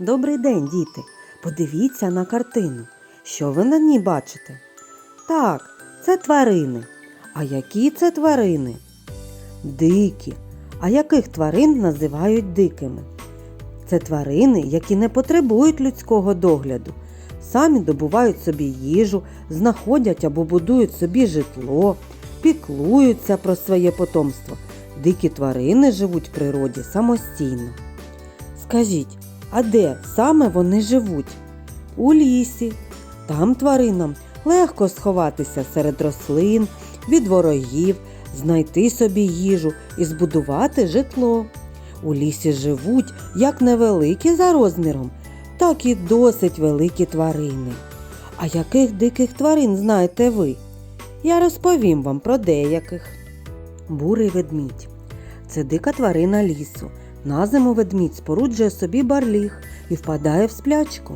Добрий день, діти. Подивіться на картину. Що ви на ній бачите? Так, це тварини. А які це тварини? Дикі. А яких тварин називають дикими? Це тварини, які не потребують людського догляду. Самі добувають собі їжу, знаходять або будують собі житло, піклуються про своє потомство. Дикі тварини живуть в природі самостійно. Скажіть, а де саме вони живуть? У лісі. Там тваринам легко сховатися серед рослин, від ворогів, знайти собі їжу і збудувати житло. У лісі живуть як невеликі за розміром, так і досить великі тварини. А яких диких тварин знаєте ви? Я розповім вам про деяких. Бурий ведмідь. Це дика тварина лісу. На зиму ведмідь споруджує собі барліг і впадає в сплячку.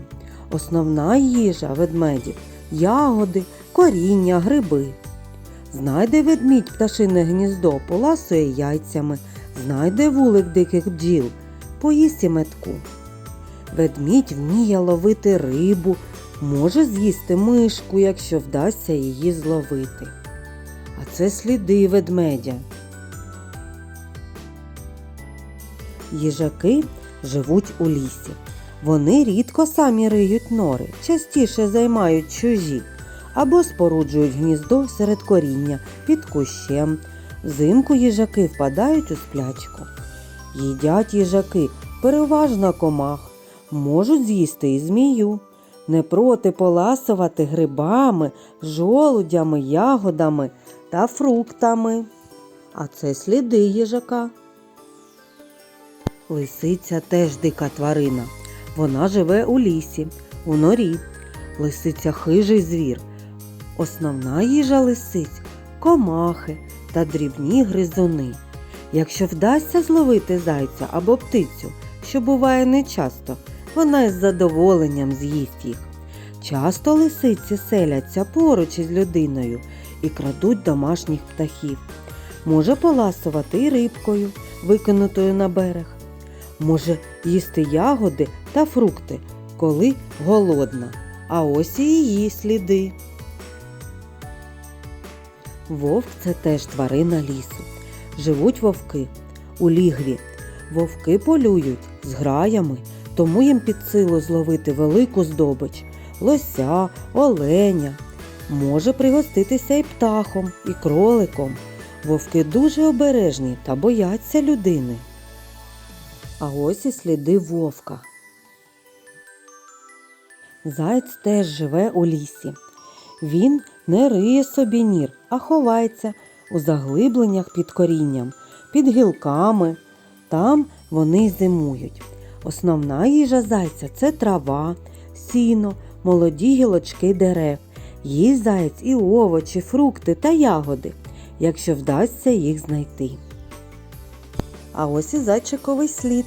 Основна їжа ведмедів ягоди, коріння, гриби. Знайде ведмідь пташине гніздо, поласує яйцями, знайде вулик диких бджіл, поїсть і метку. Ведмідь вміє ловити рибу, може з'їсти мишку, якщо вдасться її зловити. А це сліди ведмедя. Їжаки живуть у лісі. Вони рідко самі риють нори, частіше займають чужі або споруджують гніздо серед коріння під кущем. Взимку їжаки впадають у сплячку. Їдять їжаки переважно комах, можуть з'їсти і змію. Не проти поласувати грибами, жолудями, ягодами та фруктами. А це сліди їжака. Лисиця теж дика тварина. Вона живе у лісі, у норі. Лисиця хижий звір. Основна їжа лисиць комахи та дрібні гризуни. Якщо вдасться зловити зайця або птицю, що буває нечасто, вона із задоволенням з'їсть їх. Часто лисиці селяться поруч із людиною і крадуть домашніх птахів. Може поласувати і рибкою, викинутою на берег. Може їсти ягоди та фрукти, коли голодна. А ось і її сліди. Вовк це теж тварина лісу. Живуть вовки у лігві. Вовки полюють з граями, тому їм під силу зловити велику здобич лося, оленя. Може пригоститися і птахом, і кроликом. Вовки дуже обережні та бояться людини. А ось і сліди вовка. Заєць теж живе у лісі. Він не риє собі нір, а ховається у заглибленнях під корінням, під гілками. Там вони зимують. Основна їжа зайця це трава, сіно, молоді гілочки дерев. Їсть заєць і овочі, фрукти та ягоди, якщо вдасться їх знайти. А ось і зайчиковий слід.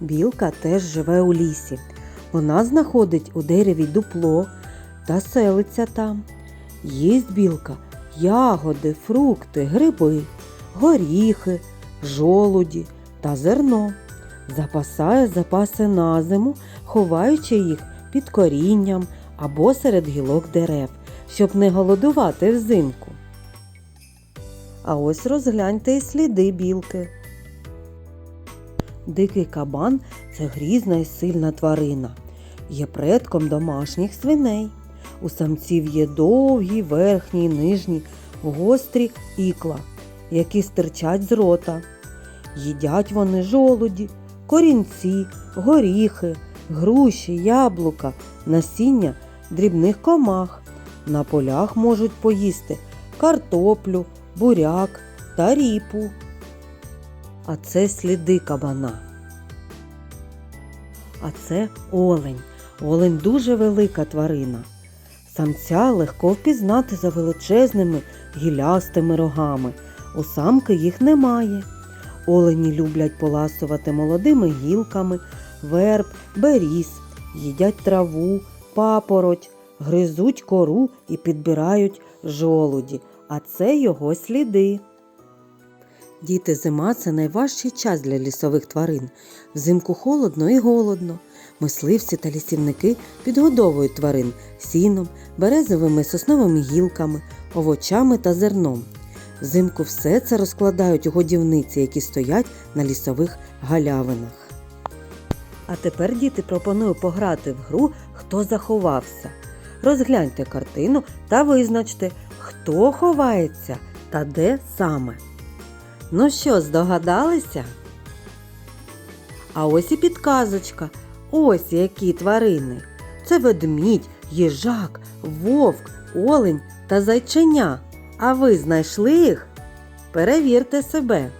Білка теж живе у лісі. Вона знаходить у дереві дупло та селиться там. Їсть білка ягоди, фрукти, гриби, горіхи, жолуді та зерно. Запасає запаси на зиму, ховаючи їх під корінням або серед гілок дерев, щоб не голодувати взимку. А ось розгляньте і сліди білки. Дикий кабан це грізна і сильна тварина. Є предком домашніх свиней. У самців є довгі, верхні, й нижні, гострі ікла, які стирчать з рота. Їдять вони жолуді, корінці, горіхи, груші, яблука, насіння дрібних комах. На полях можуть поїсти картоплю, буряк та ріпу. А це сліди кабана. А це олень. Олень дуже велика тварина. Самця легко впізнати за величезними гілястими рогами. У самки їх немає. Олені люблять поласувати молодими гілками, верб, беріз, їдять траву, папороть, гризуть кору і підбирають жолуді, а це його сліди. Діти, зима це найважчий час для лісових тварин. Взимку холодно і голодно. Мисливці та лісівники підгодовують тварин сіном, березовими сосновими гілками, овочами та зерном. Взимку все це розкладають у годівниці, які стоять на лісових галявинах. А тепер діти пропоную пограти в гру Хто заховався. Розгляньте картину та визначте, хто ховається та де саме. Ну що, здогадалися? А ось і підказочка. Ось які тварини. Це ведмідь, їжак, вовк, олень та зайченя. А ви знайшли їх? Перевірте себе.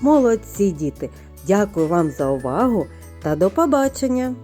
Молодці діти! Дякую вам за увагу та до побачення!